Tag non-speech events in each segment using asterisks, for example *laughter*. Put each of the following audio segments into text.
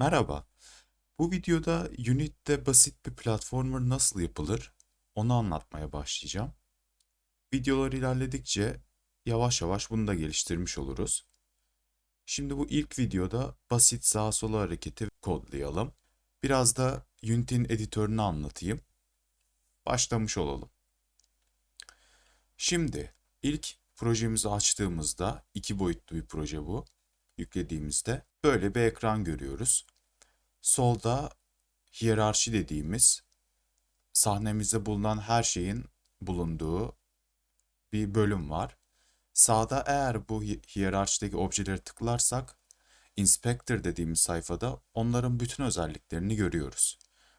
Merhaba. Bu videoda Unit'te basit bir platformer nasıl yapılır onu anlatmaya başlayacağım. Videolar ilerledikçe yavaş yavaş bunu da geliştirmiş oluruz. Şimdi bu ilk videoda basit sağa sola hareketi kodlayalım. Biraz da Unity'nin editörünü anlatayım. Başlamış olalım. Şimdi ilk projemizi açtığımızda iki boyutlu bir proje bu. Yüklediğimizde böyle bir ekran görüyoruz. Solda hiyerarşi dediğimiz sahnemizde bulunan her şeyin bulunduğu bir bölüm var. Sağda eğer bu hi- hiyerarşideki objeleri tıklarsak Inspector dediğimiz sayfada onların bütün özelliklerini görüyoruz.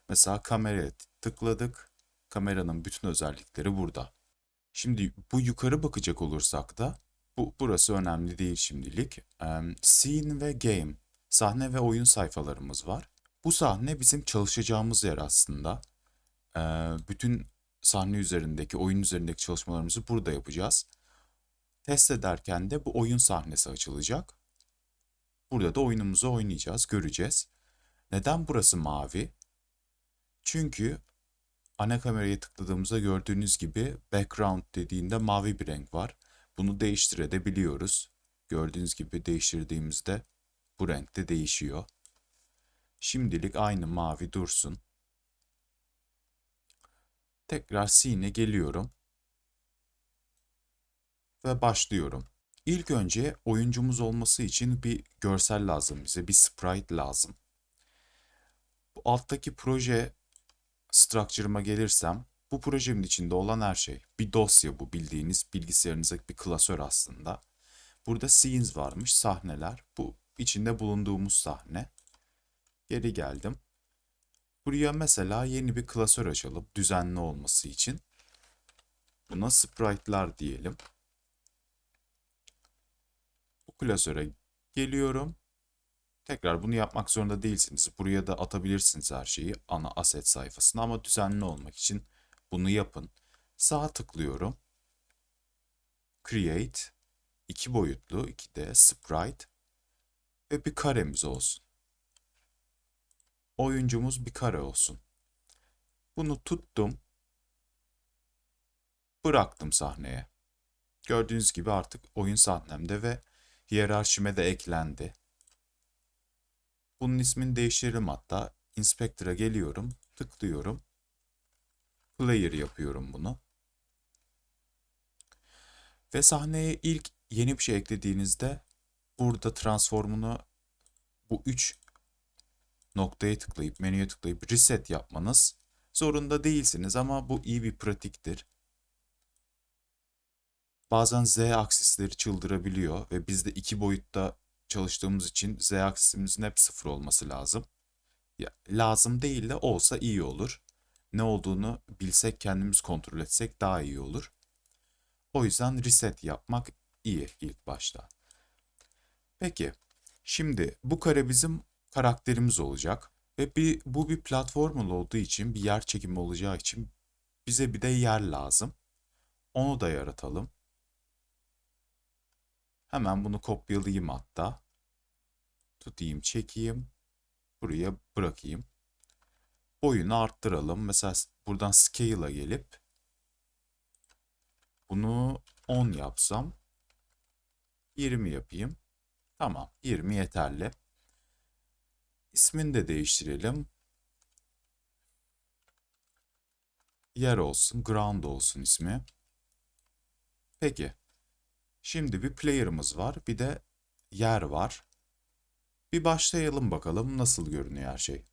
Mesela kameraya tıkladık. Kameranın bütün özellikleri burada. Şimdi bu yukarı bakacak olursak da bu burası önemli değil şimdilik. Em, scene ve game, sahne ve oyun sayfalarımız var. Bu sahne bizim çalışacağımız yer aslında. Ee, bütün sahne üzerindeki, oyun üzerindeki çalışmalarımızı burada yapacağız. Test ederken de bu oyun sahnesi açılacak. Burada da oyunumuzu oynayacağız, göreceğiz. Neden burası mavi? Çünkü ana kameraya tıkladığımızda gördüğünüz gibi background dediğinde mavi bir renk var. Bunu değiştirebiliyoruz. Gördüğünüz gibi değiştirdiğimizde bu renkte değişiyor. Şimdilik aynı mavi dursun. Tekrar scene'e geliyorum. Ve başlıyorum. İlk önce oyuncumuz olması için bir görsel lazım bize, bir sprite lazım. Bu alttaki proje structure'ıma gelirsem, bu projemin içinde olan her şey. Bir dosya bu bildiğiniz bilgisayarınızdaki bir klasör aslında. Burada scenes varmış, sahneler. Bu içinde bulunduğumuz sahne. Geri geldim. Buraya mesela yeni bir klasör açalım düzenli olması için. Buna sprite'lar diyelim. Bu klasöre geliyorum. Tekrar bunu yapmak zorunda değilsiniz. Buraya da atabilirsiniz her şeyi ana asset sayfasına ama düzenli olmak için bunu yapın. Sağa tıklıyorum. Create iki boyutlu 2D sprite ve bir karemiz olsun. Oyuncumuz bir kare olsun. Bunu tuttum. Bıraktım sahneye. Gördüğünüz gibi artık oyun sahnemde ve hiyerarşime de eklendi. Bunun ismini değiştiririm hatta. Inspector'a geliyorum, tıklıyorum. Player yapıyorum bunu. Ve sahneye ilk yeni bir şey eklediğinizde burada transformunu bu üç noktaya tıklayıp menüye tıklayıp reset yapmanız zorunda değilsiniz ama bu iyi bir pratiktir. Bazen z aksisleri çıldırabiliyor ve biz de iki boyutta çalıştığımız için z aksisimizin hep sıfır olması lazım. Ya, lazım değil de olsa iyi olur. Ne olduğunu bilsek kendimiz kontrol etsek daha iyi olur. O yüzden reset yapmak iyi ilk başta. Peki, şimdi bu kare bizim karakterimiz olacak ve bir bu bir platformal olduğu için bir yer çekimi olacağı için bize bir de yer lazım. Onu da yaratalım. Hemen bunu kopyalayayım hatta. Tutayım, çekeyim. Buraya bırakayım. Boyunu arttıralım. Mesela buradan scale'a gelip bunu 10 yapsam 20 yapayım. Tamam, 20 yeterli. İsmini de değiştirelim. Yer olsun, ground olsun ismi. Peki. Şimdi bir player'ımız var, bir de yer var. Bir başlayalım bakalım nasıl görünüyor her şey.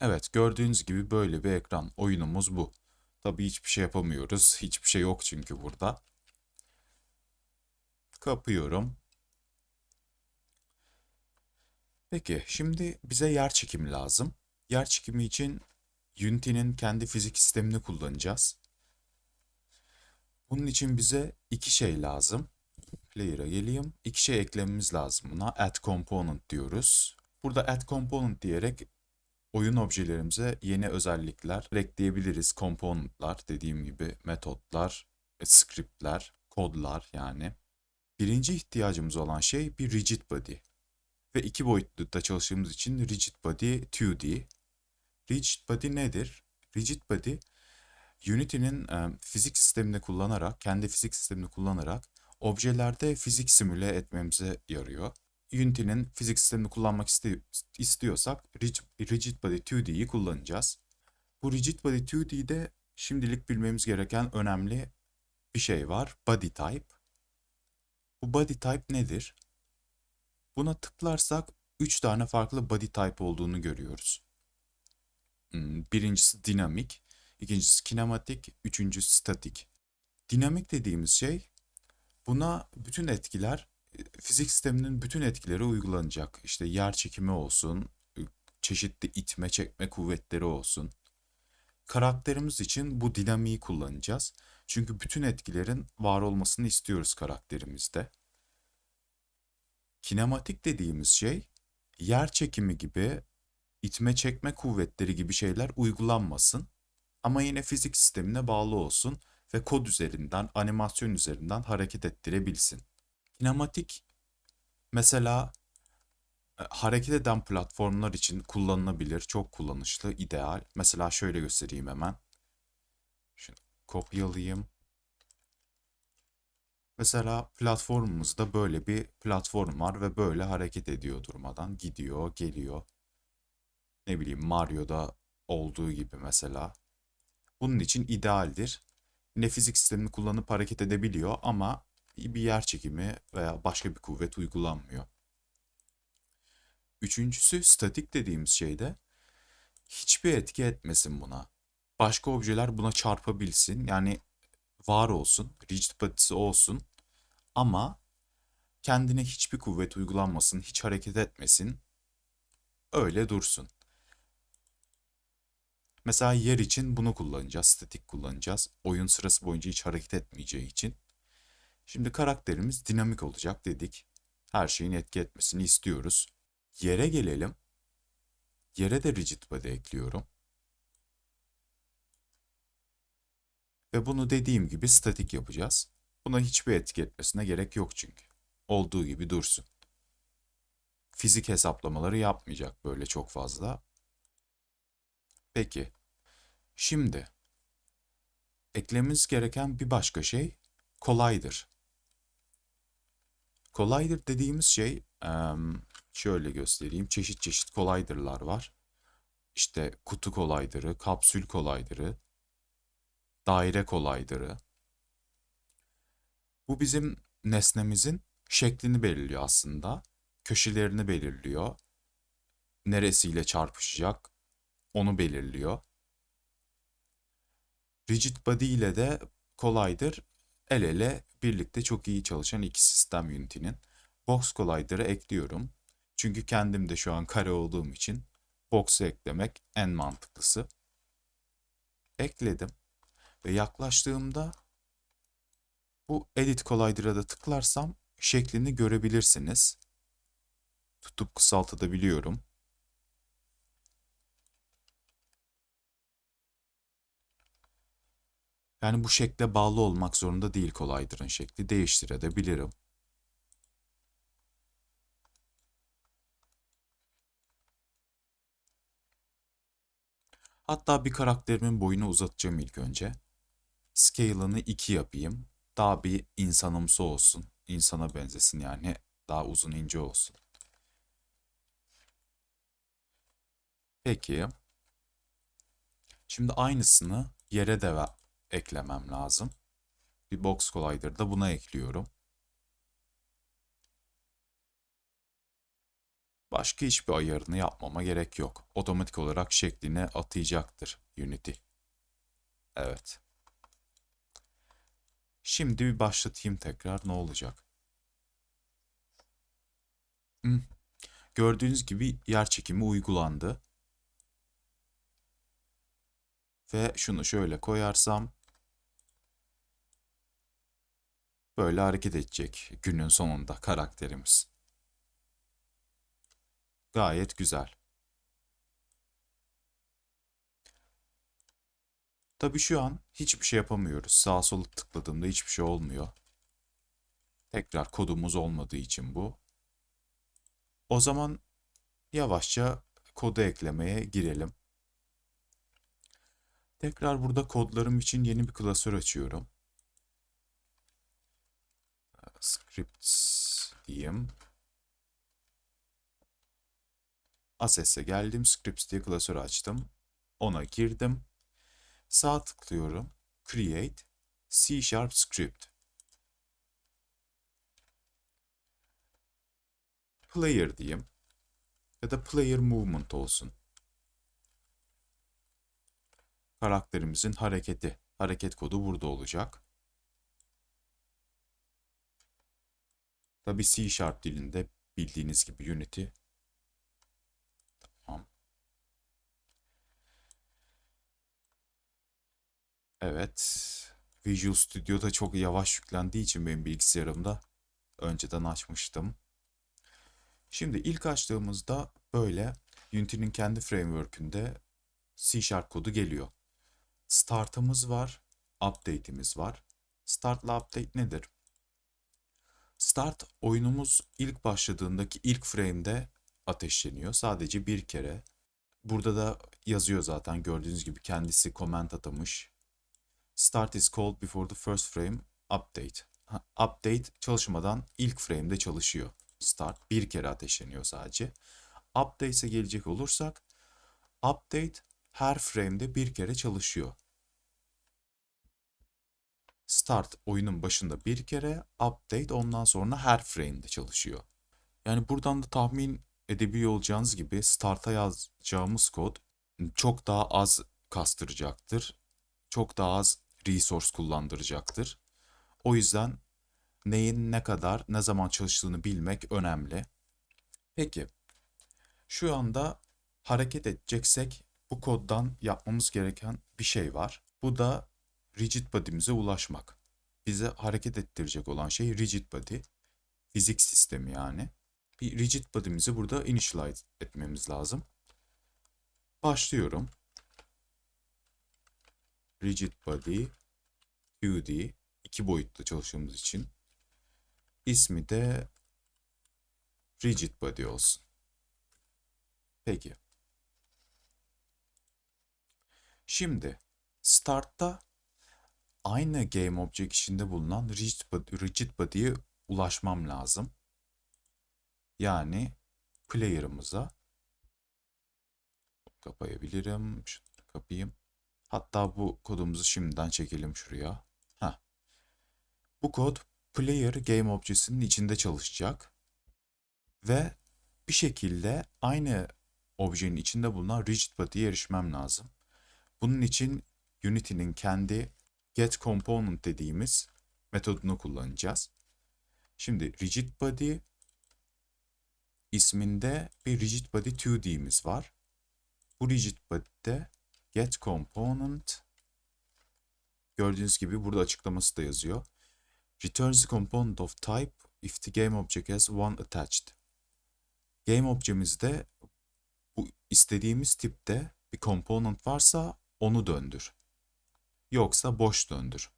Evet, gördüğünüz gibi böyle bir ekran. Oyunumuz bu. Tabii hiçbir şey yapamıyoruz. Hiçbir şey yok çünkü burada. Kapıyorum. Peki, şimdi bize yer çekimi lazım. Yer çekimi için Unity'nin kendi fizik sistemini kullanacağız. Bunun için bize iki şey lazım. Player'a geleyim. İki şey eklememiz lazım buna. Add component diyoruz. Burada add component diyerek oyun objelerimize yeni özellikler ekleyebiliriz. Component'lar dediğim gibi metotlar, e, script'ler, kodlar yani. Birinci ihtiyacımız olan şey bir rigid body. Ve iki boyutlu çalıştığımız için rigid body 2D. Rigid body nedir? Rigid body Unity'nin e, fizik sistemini kullanarak, kendi fizik sistemini kullanarak objelerde fizik simüle etmemize yarıyor. Unity'nin fizik sistemini kullanmak iste- istiyorsak rigid, body 2D'yi kullanacağız. Bu rigid body 2D'de şimdilik bilmemiz gereken önemli bir şey var. Body type. Bu body type nedir? Buna tıklarsak 3 tane farklı body type olduğunu görüyoruz. Hmm, Birincisi dinamik, ikincisi kinematik, üçüncüsü statik. Dinamik dediğimiz şey buna bütün etkiler, fizik sisteminin bütün etkileri uygulanacak. İşte yer çekimi olsun, e, çeşitli itme çekme kuvvetleri olsun. Karakterimiz için bu dinamiği kullanacağız. Çünkü bütün etkilerin var olmasını istiyoruz karakterimizde. Kinematik dediğimiz şey yer çekimi gibi itme çekme kuvvetleri gibi şeyler uygulanmasın ama yine fizik sistemine bağlı olsun ve kod üzerinden, animasyon üzerinden hareket ettirebilsin. Kinematik mesela e, hareket eden platformlar için kullanılabilir, çok kullanışlı, ideal. Mesela şöyle göstereyim hemen. Şunu kopyalayayım. Mesela platformumuzda böyle bir platform var ve böyle hareket ediyor durmadan. Gidiyor, geliyor. Ne bileyim Mario'da olduğu gibi mesela. Bunun için idealdir. Yine fizik sistemini kullanıp hareket edebiliyor ama bir yer çekimi veya başka bir kuvvet uygulanmıyor. Üçüncüsü statik dediğimiz şeyde hiçbir etki etmesin buna. Başka objeler buna çarpabilsin. Yani var olsun, rigid body'si olsun ama kendine hiçbir kuvvet uygulanmasın, hiç hareket etmesin. Öyle dursun. Mesela yer için bunu kullanacağız, statik kullanacağız. Oyun sırası boyunca hiç hareket etmeyeceği için. Şimdi karakterimiz dinamik olacak dedik. Her şeyin etki etmesini istiyoruz. Yere gelelim. Yere de rigid body ekliyorum. Ve bunu dediğim gibi statik yapacağız. Buna hiçbir etki etmesine gerek yok çünkü. Olduğu gibi dursun. Fizik hesaplamaları yapmayacak böyle çok fazla. Peki. Şimdi eklememiz gereken bir başka şey kolaydır. Kolaydır dediğimiz şey şöyle göstereyim. Çeşit çeşit kolaydırlar var. İşte kutu kolaydırı, kapsül kolaydırı, daire kolaydırı. Bu bizim nesnemizin şeklini belirliyor aslında. Köşelerini belirliyor. Neresiyle çarpışacak onu belirliyor. Rigid body ile de kolaydır. El ele birlikte çok iyi çalışan iki sistem Unity'nin. Box Collider'ı ekliyorum. Çünkü kendim de şu an kare olduğum için box'u eklemek en mantıklısı. Ekledim ve yaklaştığımda bu Edit Collider'a da tıklarsam şeklini görebilirsiniz. Tutup kısaltabiliyorum. Yani bu şekle bağlı olmak zorunda değil Collider'ın şekli. Değiştirebilirim. Hatta bir karakterimin boyunu uzatacağım ilk önce. Scale'ını 2 yapayım. Daha bir insanımsı olsun. İnsana benzesin yani. Daha uzun ince olsun. Peki. Şimdi aynısını yere de eklemem lazım. Bir box collider'da buna ekliyorum. Başka hiçbir ayarını yapmama gerek yok. Otomatik olarak şeklini atayacaktır Unity. Evet. Şimdi bir başlatayım tekrar ne olacak? Hmm. Gördüğünüz gibi yer çekimi uygulandı. Ve şunu şöyle koyarsam böyle hareket edecek günün sonunda karakterimiz. Gayet güzel. Tabii şu an hiçbir şey yapamıyoruz. Sağa sola tıkladığımda hiçbir şey olmuyor. Tekrar kodumuz olmadığı için bu. O zaman yavaşça kodu eklemeye girelim. Tekrar burada kodlarım için yeni bir klasör açıyorum. Scripts diyeyim. Assets'e geldim. Scripts diye klasörü açtım. Ona girdim. Sağ tıklıyorum. Create C Sharp Script. Player diyeyim. Ya da Player Movement olsun. Karakterimizin hareketi. Hareket kodu burada olacak. Tabi C Sharp dilinde bildiğiniz gibi Unity. Tamam. Evet. Visual Studio'da çok yavaş yüklendiği için benim bilgisayarımda önceden açmıştım. Şimdi ilk açtığımızda böyle Unity'nin kendi framework'ünde C Sharp kodu geliyor. Start'ımız var, update'imiz var. Start ile update nedir? Start oyunumuz ilk başladığındaki ilk frame'de ateşleniyor. Sadece bir kere. Burada da yazıyor zaten gördüğünüz gibi kendisi comment atamış. Start is called before the first frame update. Ha, update çalışmadan ilk frame'de çalışıyor. Start bir kere ateşleniyor sadece. Update'e gelecek olursak update her frame'de bir kere çalışıyor. Start oyunun başında bir kere, update ondan sonra her frame'de çalışıyor. Yani buradan da tahmin edebiliyor olacağınız gibi start'a yazacağımız kod çok daha az kastıracaktır. Çok daha az resource kullandıracaktır. O yüzden neyin ne kadar, ne zaman çalıştığını bilmek önemli. Peki, şu anda hareket edeceksek bu koddan yapmamız gereken bir şey var. Bu da rigid body'mize ulaşmak. Bize hareket ettirecek olan şey rigid body. Fizik sistemi yani. Bir rigid body'mizi burada initialize etmemiz lazım. Başlıyorum. Rigid body 2D iki boyutlu çalıştığımız için ismi de rigid body olsun. Peki. Şimdi start'ta aynı game object içinde bulunan rigid, rigid body'ye ulaşmam lazım. Yani player'ımıza kapayabilirim. Şunu kapayım. Hatta bu kodumuzu şimdiden çekelim şuraya. Heh. Bu kod player game objesinin içinde çalışacak. Ve bir şekilde aynı objenin içinde bulunan rigid body'ye erişmem lazım. Bunun için Unity'nin kendi get component dediğimiz metodunu kullanacağız. Şimdi rigid body isminde bir rigid body 2D'miz var. Bu rigid body'de get component gördüğünüz gibi burada açıklaması da yazıyor. Returns component of type if the game object has one attached. Game objemizde bu istediğimiz tipte bir component varsa onu döndür. Yoksa boş döndür.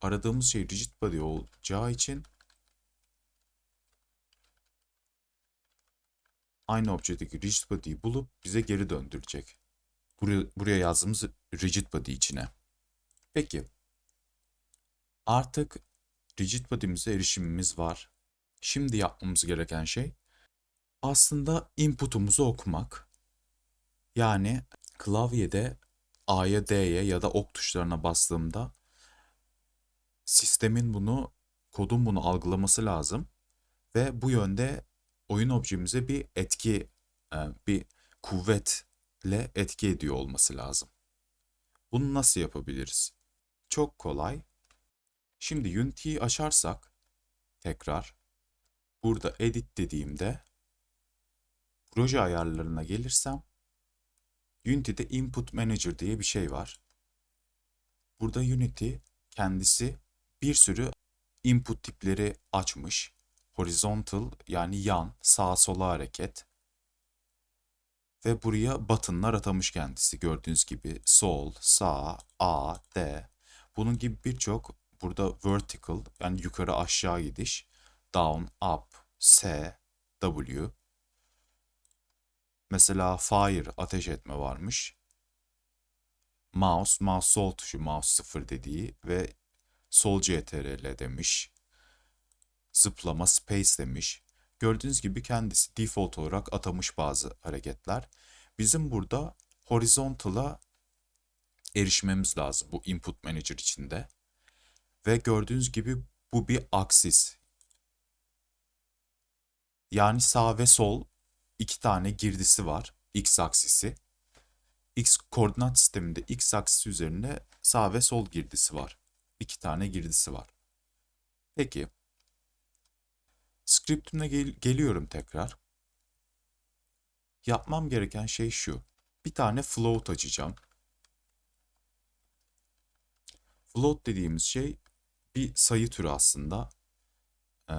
Aradığımız şey rigid body olacağı için aynı objedeki rigid body'yi bulup bize geri döndürecek. Buraya, buraya yazdığımız rigid body içine. Peki. Artık rigid body'mize erişimimiz var. Şimdi yapmamız gereken şey aslında input'umuzu okumak. Yani klavyede A'ya D'ye ya da ok tuşlarına bastığımda sistemin bunu, kodun bunu algılaması lazım. Ve bu yönde oyun objemize bir etki, e, bir kuvvetle etki ediyor olması lazım. Bunu nasıl yapabiliriz? Çok kolay. Şimdi Unity'yi açarsak tekrar burada edit dediğimde proje ayarlarına gelirsem Unity'de Input Manager diye bir şey var. Burada Unity kendisi bir sürü input tipleri açmış. Horizontal yani yan, sağa sola hareket. Ve buraya buttonlar atamış kendisi gördüğünüz gibi. Sol, sağ, A, D. Bunun gibi birçok burada vertical yani yukarı aşağı gidiş. Down, up, S, W. Mesela fire ateş etme varmış. Mouse, mouse sol tuşu mouse 0 dediği ve sol CTRL demiş. Zıplama space demiş. Gördüğünüz gibi kendisi default olarak atamış bazı hareketler. Bizim burada horizontal'a erişmemiz lazım bu input manager içinde. Ve gördüğünüz gibi bu bir aksis. Yani sağ ve sol iki tane girdisi var. X aksisi. X koordinat sisteminde X aksisi üzerinde sağ ve sol girdisi var. İki tane girdisi var. Peki. Script'ime gel geliyorum tekrar. Yapmam gereken şey şu. Bir tane float açacağım. Float dediğimiz şey bir sayı türü aslında. Ee,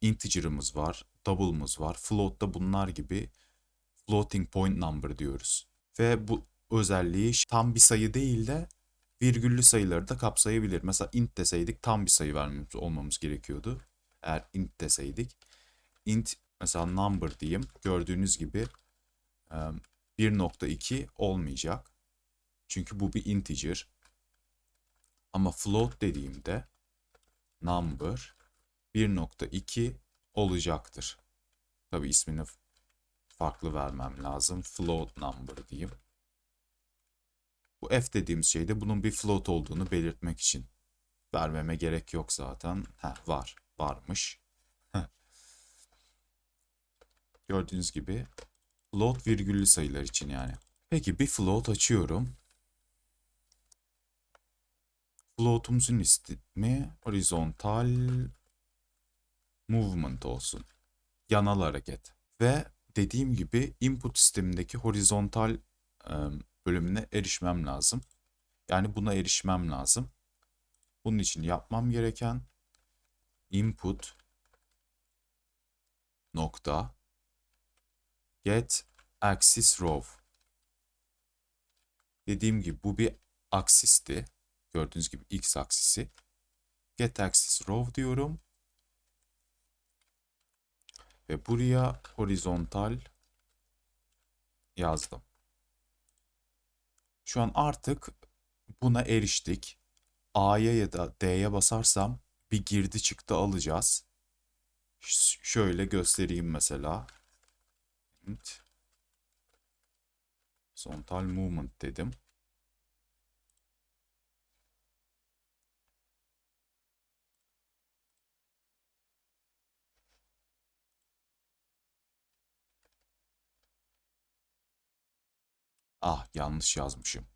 integer'ımız var, double'ımız var. Float'ta bunlar gibi floating point number diyoruz. Ve bu özelliği tam bir sayı değil de virgüllü sayıları da kapsayabilir. Mesela int deseydik tam bir sayı vermemiz olmamız gerekiyordu. Eğer int deseydik. int mesela number diyeyim. Gördüğünüz gibi 1.2 olmayacak. Çünkü bu bir integer. Ama float dediğimde number 1.2 olacaktır. Tabi ismini farklı vermem lazım. Float number diyeyim. Bu f dediğimiz şey de bunun bir float olduğunu belirtmek için. Vermeme gerek yok zaten. Heh, var. Varmış. Gördüğünüz gibi float virgüllü sayılar için yani. Peki bir float açıyorum. Float'umuzun ismi horizontal movement olsun. Yanal hareket. Ve dediğim gibi input sistemindeki horizontal bölümüne erişmem lazım. Yani buna erişmem lazım. Bunun için yapmam gereken input nokta get axis row. Dediğim gibi bu bir aksisti. Gördüğünüz gibi x aksisi. Get axis row diyorum. Ve buraya horizontal yazdım. Şu an artık buna eriştik. A'ya ya da D'ye basarsam bir girdi çıktı alacağız. Ş şöyle göstereyim mesela. Horizontal movement dedim. Ah yanlış yazmışım.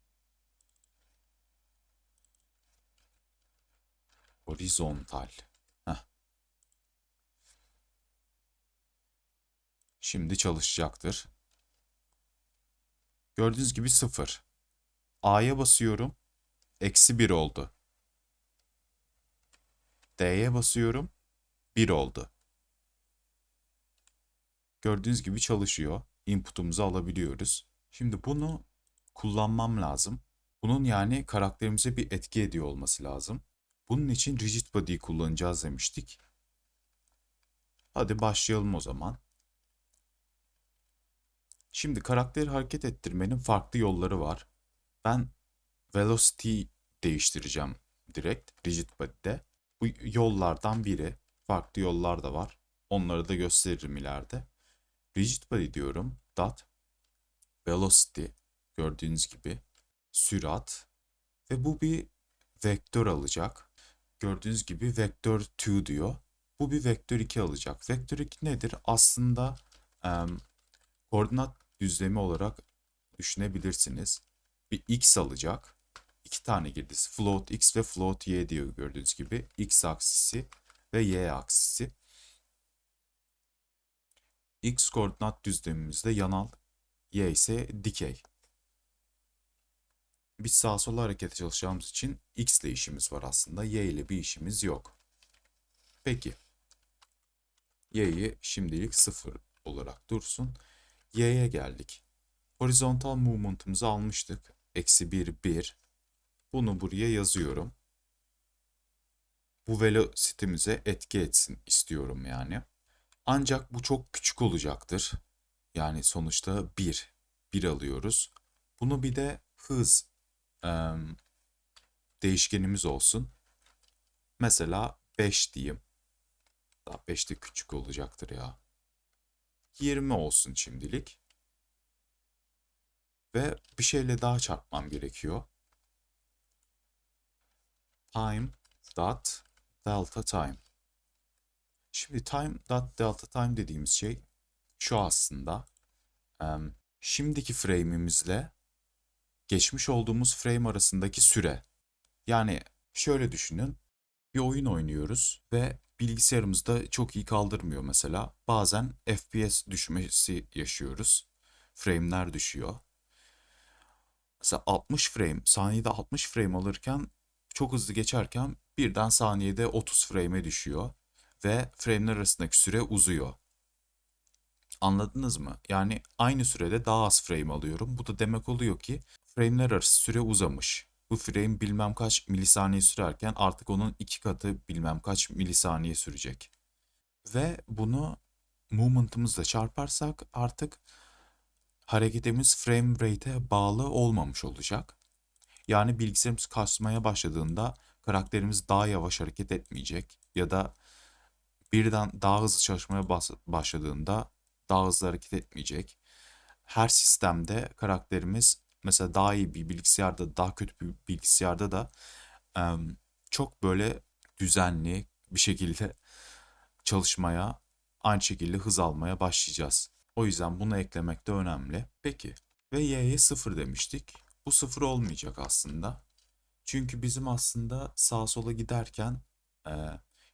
Horizontal. Heh. Şimdi çalışacaktır. Gördüğünüz gibi sıfır. A'ya basıyorum. Eksi bir oldu. D'ye basıyorum. Bir oldu. Gördüğünüz gibi çalışıyor. Input'umuzu alabiliyoruz. Şimdi bunu kullanmam lazım. Bunun yani karakterimize bir etki ediyor olması lazım. Bunun için rigid body'yi kullanacağız demiştik. Hadi başlayalım o zaman. Şimdi karakteri hareket ettirmenin farklı yolları var. Ben velocity değiştireceğim direkt rigid body'de. Bu yollardan biri. Farklı yollar da var. Onları da gösteririm ileride. Rigid body diyorum. Dot velocity gördüğünüz gibi sürat ve bu bir vektör alacak. Gördüğünüz gibi vektör 2 diyor. Bu bir vektör 2 alacak. Vektör 2 nedir? Aslında e, koordinat düzlemi olarak düşünebilirsiniz. Bir x alacak. İki tane girdisi. Float x ve float y diyor gördüğünüz gibi. x aksisi ve y aksisi. x koordinat düzlemimizde yanal Y ise dikey. Biz sağa sola hareket çalışacağımız için X ile işimiz var aslında. Y ile bir işimiz yok. Peki. Y'yi şimdilik sıfır olarak dursun. Y'ye geldik. Horizontal movement'ımızı almıştık. Eksi 1, 1. Bunu buraya yazıyorum. Bu velocity'mize etki etsin istiyorum yani. Ancak bu çok küçük olacaktır. Yani sonuçta 1. 1 alıyoruz. Bunu bir de hız eee, değişkenimiz olsun. Mesela 5 diyeyim. Daha 5 de küçük olacaktır ya. 20 olsun şimdilik. Ve bir şeyle daha çarpmam gerekiyor. Time dot delta time. Şimdi time dot delta time dediğimiz şey şu aslında. Şimdiki frame'imizle geçmiş olduğumuz frame arasındaki süre. Yani şöyle düşünün. Bir oyun oynuyoruz ve bilgisayarımızda çok iyi kaldırmıyor mesela. Bazen FPS düşmesi yaşıyoruz. Frame'ler düşüyor. Mesela 60 frame, saniyede 60 frame alırken çok hızlı geçerken birden saniyede 30 frame'e düşüyor ve frame'ler arasındaki süre uzuyor. Anladınız mı? Yani aynı sürede daha az frame alıyorum. Bu da demek oluyor ki frame'ler arası süre uzamış. Bu frame bilmem kaç milisaniye sürerken artık onun iki katı bilmem kaç milisaniye sürecek. Ve bunu movement'ımızla çarparsak artık hareketimiz frame rate'e bağlı olmamış olacak. Yani bilgisayarımız kasmaya başladığında karakterimiz daha yavaş hareket etmeyecek ya da birden daha hızlı çalışmaya başladığında daha hızlı hareket etmeyecek. Her sistemde karakterimiz mesela daha iyi bir bilgisayarda, daha kötü bir bilgisayarda da çok böyle düzenli bir şekilde *laughs* çalışmaya, aynı şekilde hız almaya başlayacağız. O yüzden bunu eklemek de önemli. Peki ve y'ye 0 demiştik. Bu 0 olmayacak aslında. Çünkü bizim aslında sağa sola giderken e,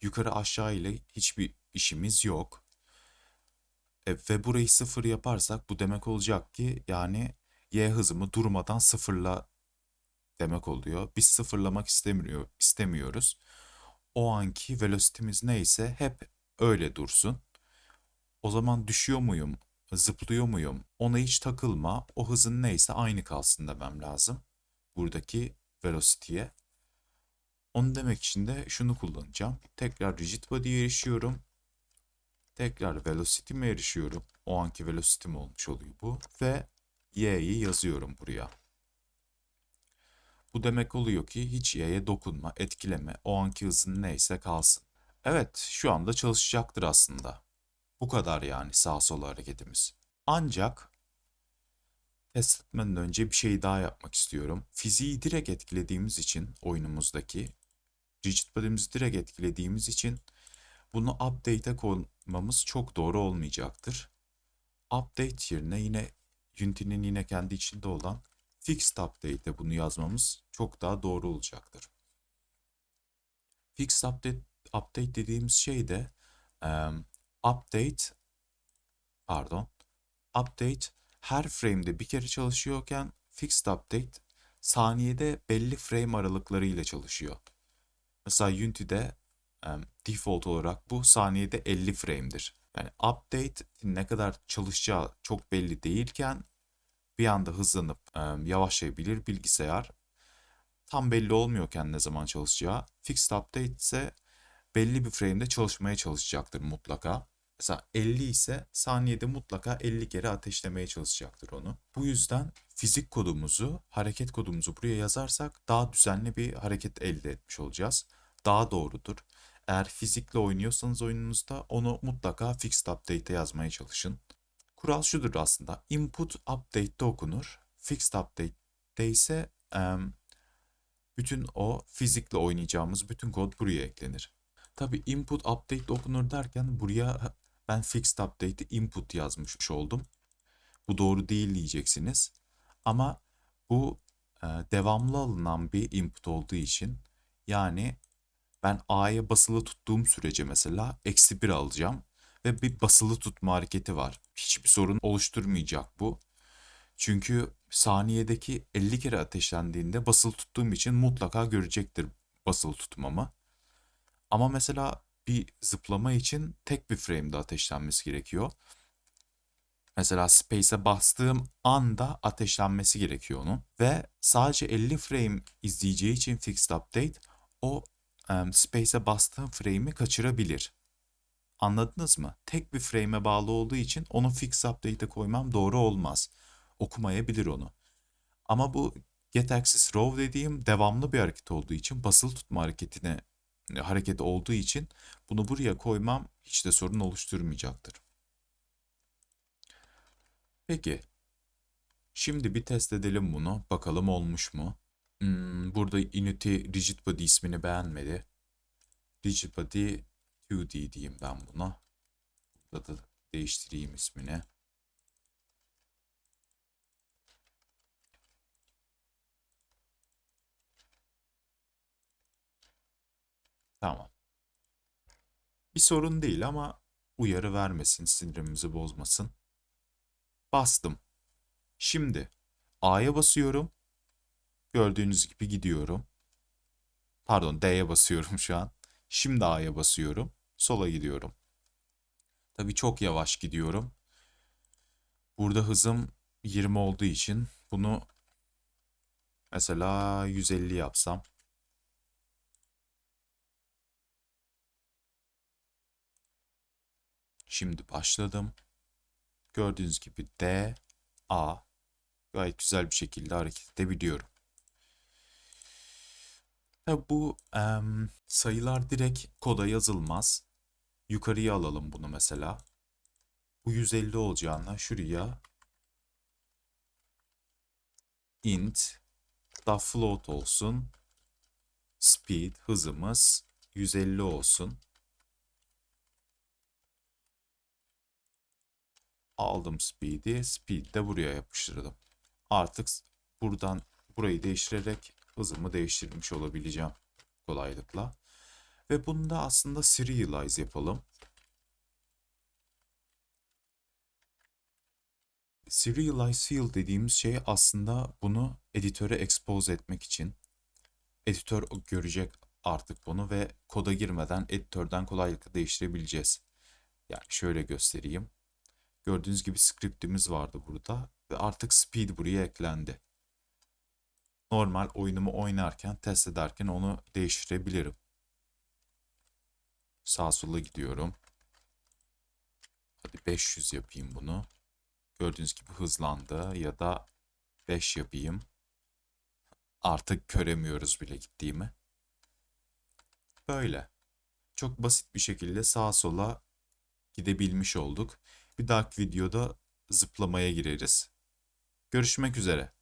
yukarı aşağı ile hiçbir işimiz yok. E, ve burayı 0 yaparsak bu demek olacak ki yani y hızımı durmadan sıfırla demek oluyor. Biz sıfırlamak istemiyor, istemiyoruz. O anki velocity'miz neyse hep öyle dursun. O zaman düşüyor muyum, zıplıyor muyum ona hiç takılma. O hızın neyse aynı kalsın demem lazım. Buradaki velocity'ye. Onu demek için de şunu kullanacağım. Tekrar rigid body'ye erişiyorum. Tekrar velocity'me erişiyorum. O anki velocity'm olmuş oluyor bu. Ve y'yi yazıyorum buraya. Bu demek oluyor ki hiç y'ye dokunma, etkileme. O anki hızın neyse kalsın. Evet, şu anda çalışacaktır aslında. Bu kadar yani sağ sol hareketimiz. Ancak test etmeden önce bir şey daha yapmak istiyorum. Fiziği direkt etkilediğimiz için oyunumuzdaki rigid body'mizi direkt etkilediğimiz için bunu update'e koymamız çok doğru olmayacaktır. Update yerine yine Unity'nin yine kendi içinde olan fixed update'e bunu yazmamız çok daha doğru olacaktır. Fixed update, update dediğimiz şey de um, update pardon update her frame'de bir kere çalışıyorken fixed update saniyede belli frame aralıklarıyla çalışıyor. Mesela Unity'de default olarak bu saniyede 50 frame'dir. Yani update ne kadar çalışacağı çok belli değilken bir anda hızlanıp yavaşlayabilir bilgisayar. Tam belli olmuyorken ne zaman çalışacağı. Fixed update ise belli bir frame'de çalışmaya çalışacaktır mutlaka. Mesela 50 ise saniyede mutlaka 50 kere ateşlemeye çalışacaktır onu. Bu yüzden fizik kodumuzu, hareket kodumuzu buraya yazarsak daha düzenli bir hareket elde etmiş olacağız. Daha doğrudur. Eğer fizikle oynuyorsanız oyununuzda onu mutlaka fixed update'e yazmaya çalışın. Kural şudur aslında. Input update'de okunur. Fixed update'de ise bütün o fizikle oynayacağımız bütün kod buraya eklenir. Tabi input update okunur derken buraya ben fixed update'i input yazmış oldum. Bu doğru değil diyeceksiniz. Ama bu devamlı alınan bir input olduğu için yani ben A'ya basılı tuttuğum sürece mesela eksi 1 alacağım ve bir basılı tutma hareketi var. Hiçbir sorun oluşturmayacak bu. Çünkü saniyedeki 50 kere ateşlendiğinde basılı tuttuğum için mutlaka görecektir basılı tutmamı. Ama mesela bir zıplama için tek bir frame'de ateşlenmesi gerekiyor. Mesela space'e bastığım anda ateşlenmesi gerekiyor onun. Ve sadece 50 frame izleyeceği için fixed update o um, space'e bastığım frame'i kaçırabilir. Anladınız mı? Tek bir frame'e bağlı olduğu için onu fix update'e koymam doğru olmaz. Okumayabilir onu. Ama bu get access row dediğim devamlı bir hareket olduğu için basılı tutma hareketine hareket olduğu için bunu buraya koymam hiç de sorun oluşturmayacaktır. Peki. Şimdi bir test edelim bunu. Bakalım olmuş mu? Hmm, burada Unity Rigid Body ismini beğenmedi. Rigid Body 2D diyeyim ben buna. Burada da değiştireyim ismini. Tamam. Bir sorun değil ama uyarı vermesin, sinirimizi bozmasın. Bastım. Şimdi A'ya basıyorum. Gördüğünüz gibi gidiyorum. Pardon D'ye basıyorum şu an. Şimdi A'ya basıyorum. Sola gidiyorum. Tabii çok yavaş gidiyorum. Burada hızım 20 olduğu için bunu mesela 150 yapsam. Şimdi başladım. Gördüğünüz gibi D, A gayet güzel bir şekilde hareket edebiliyorum. Bu em, sayılar direkt koda yazılmaz. Yukarıya alalım bunu mesela. Bu 150 olacağına şuraya int da float olsun. Speed hızımız 150 olsun. Aldım speed'i. Speed de buraya yapıştırdım. Artık buradan burayı değiştirerek hızımı değiştirmiş olabileceğim kolaylıkla. Ve bunu da aslında serialize yapalım. Serialize field dediğimiz şey aslında bunu editöre expose etmek için. Editör görecek artık bunu ve koda girmeden editörden kolaylıkla değiştirebileceğiz. Yani şöyle göstereyim. Gördüğünüz gibi scriptimiz vardı burada ve artık speed buraya eklendi. Normal oyunumu oynarken, test ederken onu değiştirebilirim. Sağ sola gidiyorum. Hadi 500 yapayım bunu. Gördüğünüz gibi hızlandı ya da 5 yapayım. Artık göremiyoruz bile gittiğimi. Böyle. Çok basit bir şekilde sağa sola gidebilmiş olduk. Bir dahaki videoda zıplamaya gireriz. Görüşmek üzere.